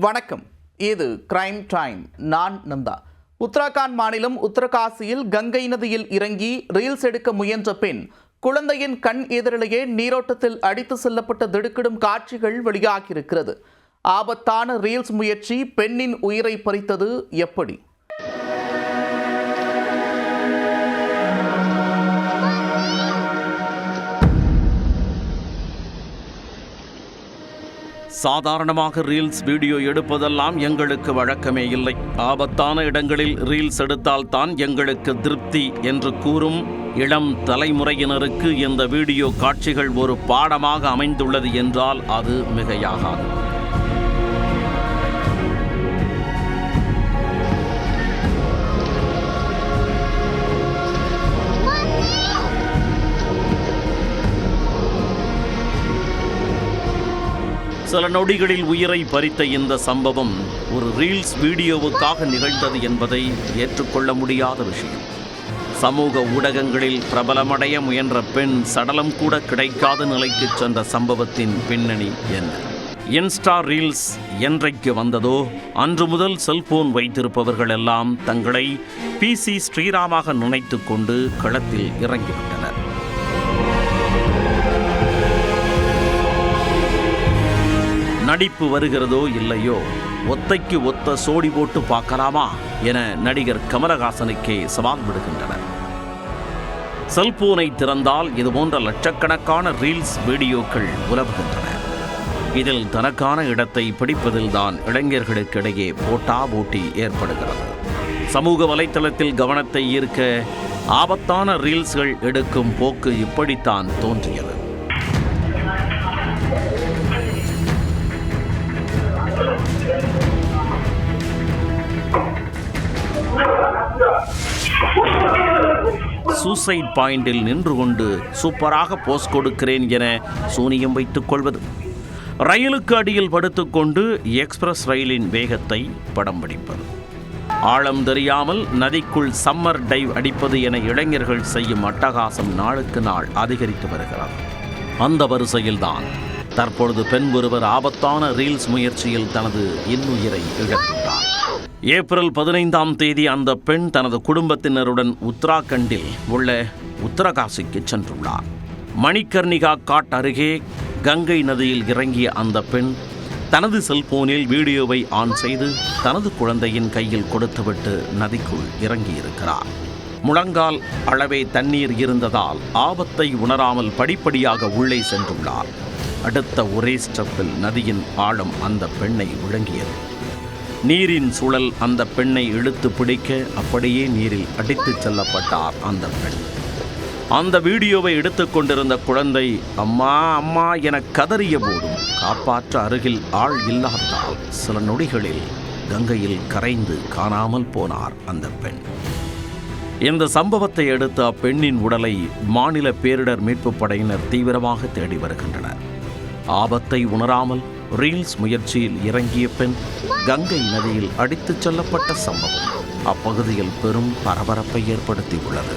வணக்கம். இது crime time நான் நந்தா. உத்தராகண்ட் மாநிலம் உத்தரகாசியில் கங்கை நதியில் இறங்கி ரீல்ஸ் எடுக்க முயன்ற பெண் குழந்தையின் கண் எதிரிலேயே நீரோட்டத்தில் அடித்து செல்லப்பட்ட திடுக்கிடும் காட்சிகள் வெளியாகியிருக்கிறது. ஆபத்தான ரீல்ஸ் முயற்சி பெண்ணின் உயிரை பறித்தது எப்படி? சாதாரணமாக ரீல்ஸ் வீடியோ எடுப்பதெல்லாம் எங்களுக்கு வழக்கமே இல்லை. ஆபத்தான இடங்களில் ரீல்ஸ் எடுத்தால் தான் எங்களுக்கு திருப்தி என்று கூறும் இளம் தலைமுறையினருக்கு இந்த வீடியோ காட்சிகள் ஒரு பாடமாக அமைந்துள்ளது என்றால் அது மிகையாகாது. சில நொடிகளில் உயிரை பறித்த இந்த சம்பவம் ஒரு ரீல்ஸ் வீடியோவுக்காக நிகழ்ந்தது என்பதை ஏற்றுக்கொள்ள முடியாத விஷயம். சமூக ஊடகங்களில் பிரபலமடைய முயன்ற பெண் சடலம் கூட கிடைக்காத நிலைக்கு சென்ற சம்பவத்தின் பின்னணி என்ன? இன்ஸ்டா ரீல்ஸ் என்றைக்கு வந்ததோ அன்று முதல் செல்போன் வைத்திருப்பவர்கள் எல்லாம் தங்களை பிசி ஸ்ரீராமாக நினைத்து கொண்டு களத்தில் இறங்கிவிட்டனர். நடிப்பு வருகிறதோ இல்லையோ ஒத்தைக்கு ஒத்த சோடி போட்டு பார்க்கலாமா என நடிகர் கமலஹாசனுக்கே சவால் விடுகின்றனர். செல்போனை திறந்தால் இதுபோன்ற லட்சக்கணக்கான ரீல்ஸ் வீடியோக்கள் உலவுகின்றன. இதில் தனக்கான இடத்தை பிடிப்பதில்தான் இளைஞர்களுக்கிடையே போட்டா போட்டி ஏற்படுகிறது. சமூக வலைத்தளத்தில் கவனத்தை ஈர்க்க ஆபத்தான ரீல்ஸ்கள் எடுக்கும் போக்கு இப்படித்தான் தோன்றியது. சூசைட் பாயிண்டில் நின்று கொண்டு சூப்பராக போஸ் கொடுக்கிறேன் என சூனியம் வைத்துக் கொள்வது. ரயிலுக்கு அடியில் படுத்துக்கொண்டு எக்ஸ்பிரஸ் ரயிலின் வேகத்தை படம் பிடிப்பது. ஆழம் தெரியாமல் நதிக்குள் சம்மர் டைவ் அடிப்பது என இளைஞர்கள் செய்யும் அட்டகாசம் நாளுக்கு நாள் அதிகரித்து வருகிறது. அந்த வரிசையில்தான் தற்பொழுது பெண் ஒருவர் ஆபத்தான ரீல்ஸ் முயற்சியில் தனது இன்னுயிரை இழந்துள்ளார். ஏப்ரல் பதினைந்தாம் தேதி அந்த பெண் தனது குடும்பத்தினருடன் உத்தராகண்டில் உள்ள உத்தரகாசிக்கு சென்றுள்ளார். மணிகர்ணிகா காட் அருகே கங்கை நதியில் இறங்கிய அந்த பெண் தனது செல்போனில் வீடியோவை ஆன் செய்து தனது குழந்தையின் கையில் கொடுத்துவிட்டு நதிக்குள் இறங்கியிருக்கிறார். முழங்கால் அளவே தண்ணீர் இருந்ததால் ஆபத்தை உணராமல் படிப்படியாக உள்ளே சென்றுள்ளார். அடுத்த ஒரே ஸ்டெப்பில் நதியின் ஆழம் அந்த பெண்ணை விழுங்கியது. நீரின் சுழல் அந்த பெண்ணை இழுத்து பிடிக்க அப்படியே நீரில் அடித்துச் செல்லப்பட்டார் அந்த பெண். அந்த வீடியோவை எடுத்துக்கொண்டிருந்த குழந்தை அம்மா அம்மா என கதறிய போதும். காப்பாற்ற அருகில் ஆள் இல்லாததால் சில நொடிகளில் கங்கையில் கரைந்து காணாமல் போனார் அந்த பெண். இந்த சம்பவத்தை அடுத்து அப்பெண்ணின் உடலை மாநில பேரிடர் மீட்புப் படையினர் தீவிரமாக தேடி வருகின்றனர். ஆபத்தை உணராமல் ரீல்ஸ் முயற்சியில் இறங்கிய பெண் கங்கை நதியில் அடித்துச் செல்லப்பட்ட சம்பவம் அப்பகுதியில் பெரும் பரபரப்பை ஏற்படுத்தியுள்ளது.